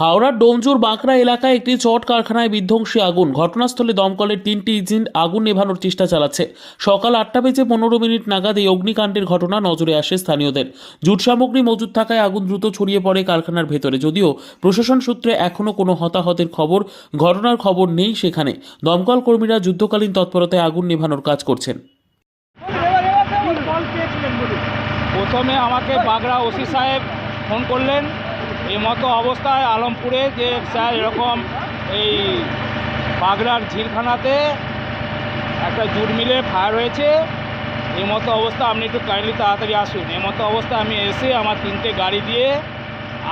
হাওড়ার ডোমজুর বাঁকড়া এলাকায় একটি চট কারখানায় বিধ্বংসী আগুন। ঘটনাস্থলে দমকলের তিনটি ইঞ্জিন আগুন নেভানোর চেষ্টা চালাচ্ছে। সকাল আটটা বেজে পনেরো মিনিট নাগাদ এই অগ্নিকাণ্ডের ঘটনা নজরে আসে স্থানীয়দের। জুট সামগ্রী মজুদ থাকায় আগুন দ্রুত ছড়িয়ে পড়ে কারখানার ভেতরে। যদিও প্রশাসন সূত্রে এখনও কোনো হতাহতের খবর, ঘটনার খবর নেই সেখানে। দমকল কর্মীরা যুদ্ধকালীন তৎপরতায় আগুন নেভানোর কাজ করছেন। প্রথমে আমাকে বাগড়া ওসি সাহেব ফোন করলেন। এই মতো অবস্থায় আলমপুরে যে স্যার এরকম এই বাগড়ার ঝিলখানাতে একটা জুট মিলে ফায়ার হয়েছে এই মতো অবস্থা আপনি একটু কাইন্ডলি তাড়াতাড়ি আসুন। এই মতো অবস্থা আমি এসে আমার তিনটে গাড়ি দিয়ে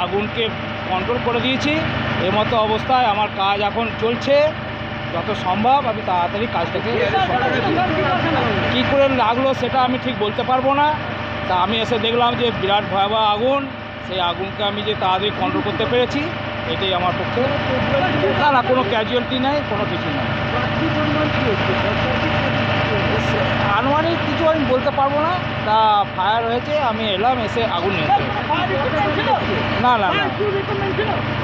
আগুনকে কন্ট্রোল করে দিয়েছি এই মতো অবস্থায় আমার কাজ এখন চলছে, যত সম্ভব আমি তাড়াতাড়ি কাজটাকে কী করে লাগল সেটা আমি ঠিক বলতে পারব না। তা আমি এসে দেখলাম যে বিরাট ভয়াবহ আগুন সেই আগুনকে আমি যে তাড়াতাড়ি কন্ট্রোল করতে পেরেছি, এটাই আমার পক্ষে না না কোনো ক্যাজুয়ালিটি নাই, কোনো কিছু নেই। আনুমানিক কিছু আমি বলতে পারব না, তা ফায়ার হয়েছে, আমি এলাম, এসে আগুন নিয়ে না না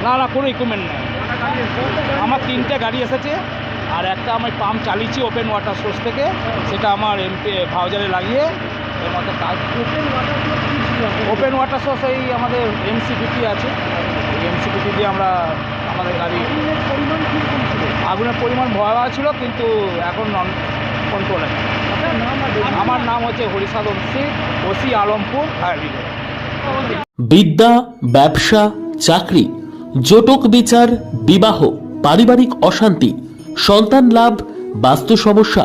না। না কোনো ইকুইপমেন্ট নেই। আমার তিনটে গাড়ি এসেছে, আর একটা আমি পাম্প চালিয়েছি ওপেন ওয়াটার সোর্স থেকে, সেটা আমার এমপি ভাউজারে লাগিয়ে, এর মতো কাজ ওয়াটার সোর্স এই আমাদের এমসিপিটি আছে। এই এমসিপিটি দিয়ে আমরা আমাদের গাড়ি আগুনের পরিমাণ ভয়াবহ ছিল কিন্তু এখন নন কন্ট্রোলে আমার নাম হচ্ছে হরিসাদ OC OC Alampur fire brigade বিদ্যা ব্যবসা চাকরি জটক বিচার বিবাহ পারিবারিক অশান্তি সন্তান লাভ বাস্তু সমস্যা